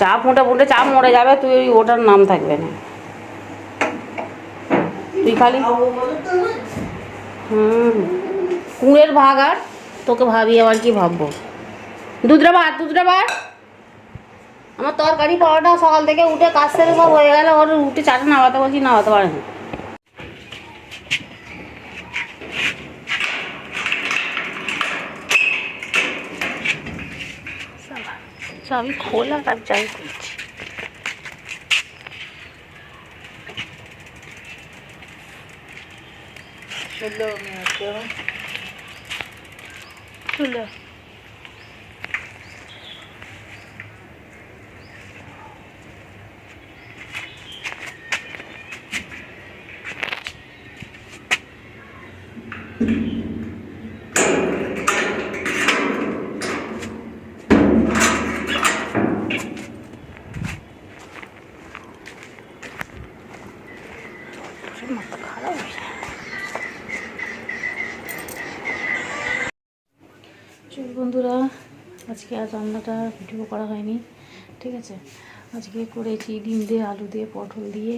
চা মোটা ফুটে চাপ মরে যাবে, তুই ওই ওটার নাম থাকবে না। তুই খালি হুম, কুঁড়ের ভাগ আর তোকে ভাবি আবার কি ভাববো। দুধরা ভাত দুধরা ভাত। আমার তরকারি পাওয়াটা সকাল থেকে উঠে কাজ সেরে সব হয়ে গেলে, ওর উঠে চাটা নামাতে বলছি নামাতে পারে না সবই খোলা আর যাই করছি। চলো। মাথা খারাপ চল বন্ধুরা আজকে আর রান্নাটা ভিডিও করা হয়নি ঠিক আছে? আজকে করেছি ডিম দিয়ে আলু দিয়ে পটল দিয়ে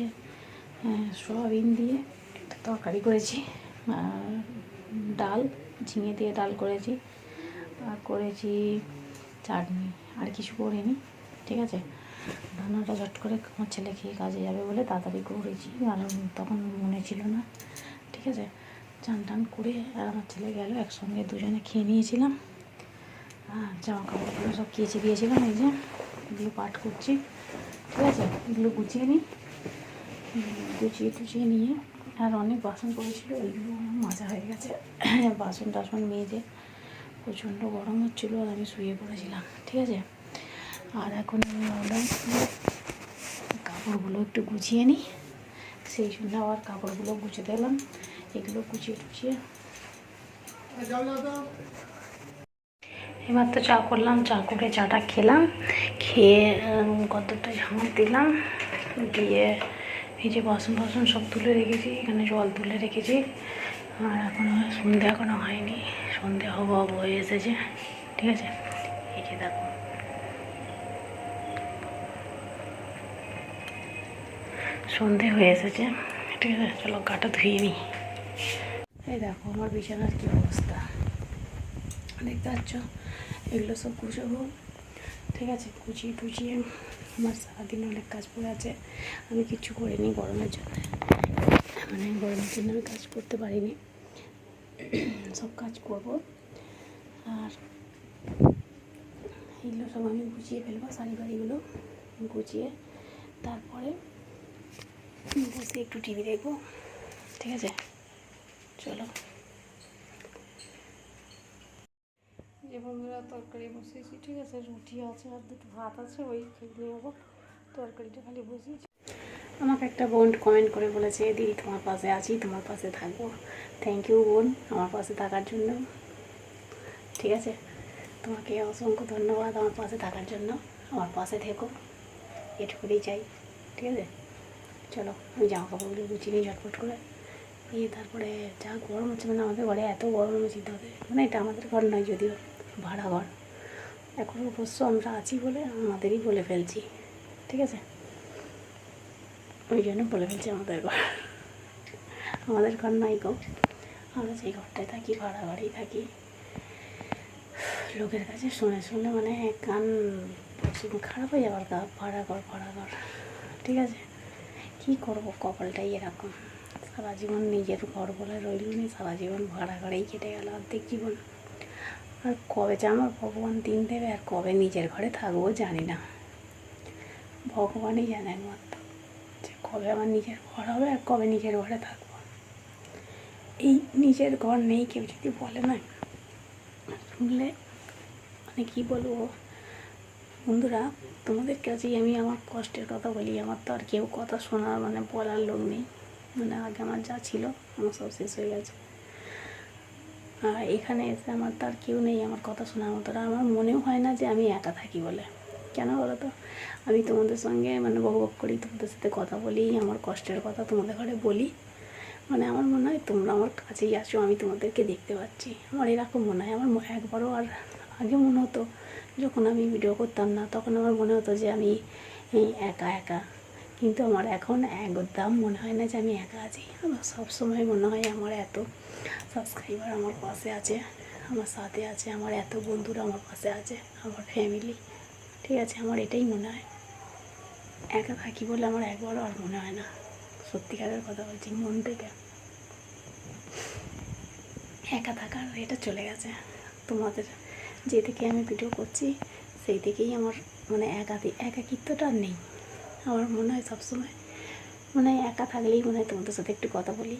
হ্যাঁ, সয়াবিন দিয়ে তরকারি করেছি ডাল ঝিঙে দিয়ে ডাল করেছি আর করেছি চাটনি আর কিছু করিনি ঠিক আছে? রান্নাটা চট করে আমার ছেলে খেয়ে কাজে যাবে বলে তাড়াতাড়ি করেছি, আর তখন মনে ছিল না, ঠিক আছে? চান টান করে আর আমার ছেলে গেল, একসঙ্গে দুজনে খেয়ে নিয়েছিলাম। আর জামা কাপড়গুলো সব কেচে দিয়েছিলাম, এই যে দিয়ে পাট করছি, ঠিক আছে? এগুলো গুছিয়ে নিই। গুছিয়ে টুচিয়ে নিয়ে আর অনেক বাসন পড়েছিল ওইগুলো মাজা হয়ে গেছে। বাসন টাসন মেজে প্রচণ্ড গরম হচ্ছিল আর আমি শুয়ে পড়েছিলাম, ঠিক আছে? আর এখন আমি ভাবলাম কাপড়গুলো একটু গুছিয়ে নিই। সেই জন্য আবার কাপড়গুলো গুছিয়ে দিলাম। এগুলো গুছিয়ে টুচিয়ে এবার তো চা করলাম, চা করে চাটা খেলাম। খেয়ে কতটা ঝাঁট দিলাম। দিয়ে এই যে বাসন বাসন সব তুলে রেখেছি, এখানে জল তুলে রেখেছি। আর এখনও সন্ধে এখনও হয়নি সন্ধে হব হব হয়ে এসেছে। ঠিক আছে? এই যে দেখো। সন্ধে হয়ে এসেছে। ঠিক আছে, চলো গাটা ধুয়ে নিই। এই দেখো, আমার বিছানার কী অবস্থা? দেখতে পাচ্ছ? এগুলো সব গুছাবো। ঠিক আছে কুচিয়ে টুচিয়ে আমার সারাদিন অনেক কাজ পড়ে আছে। আমি কিচ্ছু করিনি গরমের জন্য। মানে গরমের জন্য আমি কাজ করতে পারিনি। সব কাজ করব। আর এগুলো সব আমি গুছিয়ে ফেলব, শাড়ি বাড়িগুলো গুছিয়ে। তারপরে বসে একটু টিভি দেখব। ঠিক আছে? চলো। যে বন্ধুরা তরকারি বসিয়েছি ঠিক আছে? রুটি আছে আর দুটো ভাত আছে ওই খেয়ে নেব। তরকারিটা খালি বসিয়েছি। আমাকে একটা বোন কমেন্ট করে বলেছে দিদি তোমার পাশে আছি তোমার পাশে থাকব। থ্যাংক ইউ বোন আমার পাশে থাকার জন্য। ঠিক আছে? তোমাকে অসংখ্য ধন্যবাদ আমার পাশে থাকার জন্য। আমার পাশে থেকো। এটুকুই চাই। ঠিক আছে? চলো, আমি জামা কাপড়গুলো গুছিয়ে নিই ঝটপট করে। নিয়ে তারপরে যা গরম হচ্ছে মানে আমাদের ঘরে এত গরম হচ্ছে তবে মানে এটা আমাদের ঘর নয় যদিও, ভাড়া ঘর। এখন অবশ্য আমরা আছি বলে আমাদেরই বলে ফেলছি, ঠিক আছে? ওই জন্য বলে ফেলছি আমাদের ঘর। আমাদের ঘর নয় গো। আমরা যেই ঘরটায় থাকি, ভাড়া ঘরেই থাকি। লোকের কাছে শুনে শুনে মানে কান খারাপ হয়ে যাবার গা, ভাড়া ঘর ভাড়া ঘর, ঠিক আছে? কী করব কপালটাই এরকম? সারা জীবন নিজের ঘর বলে রইল নি সারা জীবন ভাড়া ঘরেই কেটে গেল অর্ধেক জীবন। আর কবে যে আমার ভগবান দিন দেবে আর কবে নিজের ঘরে থাকব জানি না। ভগবানই জানেন মাত্র যে কবে আমার নিজের ঘর হবে আর কবে নিজের ঘরে থাকব। এই নিজের ঘর নেই কেউ যদি বলে না, শুনলে মানে কী বলব? বন্ধুরা তোমাদের কাছেই আমি আমার কষ্টের কথা বলি, আমার তো আর কেউ কথা শোনার মানে বলার লোক নেই। মানে আগে আমার যা ছিল, আমার সব শেষ হয়ে গেছে। আর এখানে এসে আমার তো আর কেউ নেই আমার কথা শোনার মতো। আমার মনেও হয় না যে আমি একা থাকি বলে। কেন বলো তো? আমি তোমাদের সঙ্গে মানে বক বক করি, তোমাদের সাথে কথা বলি, আমার কষ্টের কথা তোমাদের ঘরে বলি। মানে আমার মনে হয় তোমরা আমার কাছেই আসো আমি তোমাদেরকে দেখতে পাচ্ছি। আমার এরকম মনে হয়, আমার একবারও আর আগে মনে হতো যখন আমি ভিডিও করতাম না, তখন আমার মনে হতো যে আমি একা একা। কিন্তু আমার এখন একদম মনে হয় না যে আমি একা আছি। আমার সবসময় মনে হয় আমার এত সাবস্ক্রাইবার আমার পাশে আছে, আমার সাথে আছে, আমার এত বন্ধুরা আমার পাশে আছে, আমার ফ্যামিলি ঠিক আছে, আমার এটাই মনে হয়। একা থাকি বলে আমার একবারও আর মনে হয় না। সত্যিকারের কথা বলছি, মন থেকে। একা থাকার এটা চলে গেছে। তোমাদের যে থেকে আমি ভিডিও করছি, সেই থেকেই আমার মানে একাতি একাকিত্বটা নেই। আমার মনে হয় সবসময় মানে একা থাকলেই মনে হয় তোমাদের সাথে একটু কথা বলি,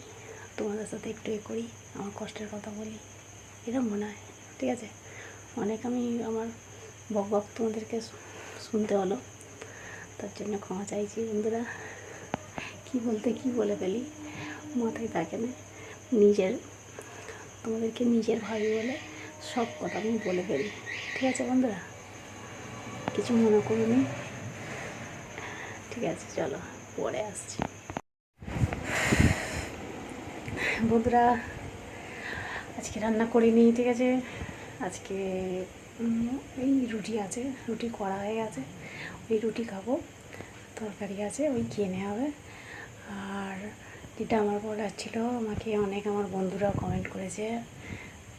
তোমাদের সাথে একটু এ করি, আমার কষ্টের কথা বলি। এটা মনে হয়, ঠিক আছে? অনেক আমি আমার বক বক তোমাদেরকে শুনতে হলো। তার জন্য ক্ষমা চাইছি বন্ধুরা। কী বলতে কী বলে ফেলি? মাথায় থাকে না। নিজের, তোমাদেরকে নিজের ভাবি বলে সব কথা আমি বলে ফেলি। ঠিক আছে বন্ধুরা? কিছু মনে করুনি ঠিক আছে, চলো, পরে আসছি। বন্ধুরা, আজকে রান্না করিনি ঠিক আছে? আজকে এই রুটি আছে, রুটি করা হয়ে গেছে। ওই রুটি খাব, তরকারি আছে, ওই কিনে হবে। আর যেটা আমার বলার ছিল, আমাকে অনেক আমার বন্ধুরা কমেন্ট করেছে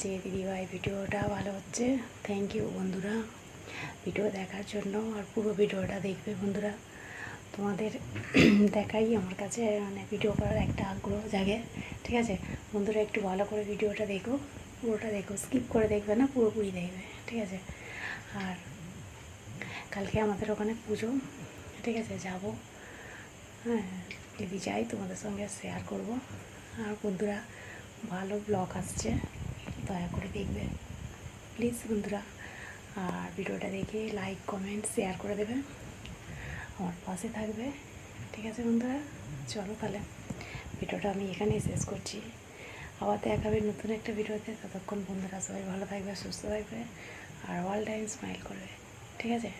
যে দিদিভাই, ভিডিওটা ভালো হচ্ছে। থ্যাংক ইউ বন্ধুরা। ভিডিও দেখার জন্য আর পুরো ভিডিওটা দেখবে বন্ধুরা। তোমাদের দেখাই আমার কাছে মানে ভিডিও করার একটা আগ্রহ জাগে। ঠিক আছে? বন্ধুরা, একটু ভালো করে ভিডিওটা দেখো। পুরোটা দেখো। স্কিপ করে দেখবে না, পুরোপুরি দেখবে। ঠিক আছে? আর কালকে আমাদের ওখানে পুজো। ঠিক আছে? যাব। হ্যাঁ যদি যাই তোমাদের সঙ্গে শেয়ার করব। আর বন্ধুরা, ভালো ব্লগ আসছে। দয়া করে দেখবে প্লিজ বন্ধুরা, আর ভিডিওটা দেখে লাইক কমেন্ট শেয়ার করে দেবে আমার পাশে থাকবে। ঠিক আছে বন্ধুরা? চলো তাহলে ভিডিওটা আমি এখানেই শেষ করছি। আবার দেখা হবে নতুন একটা ভিডিওতে। ততক্ষণ বন্ধুরা সবাই ভালো থাকবে, সুস্থ থাকবে, আর অল টাইম স্মাইল করবে। ঠিক আছে?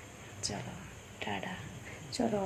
চলো, টাটা। চলো।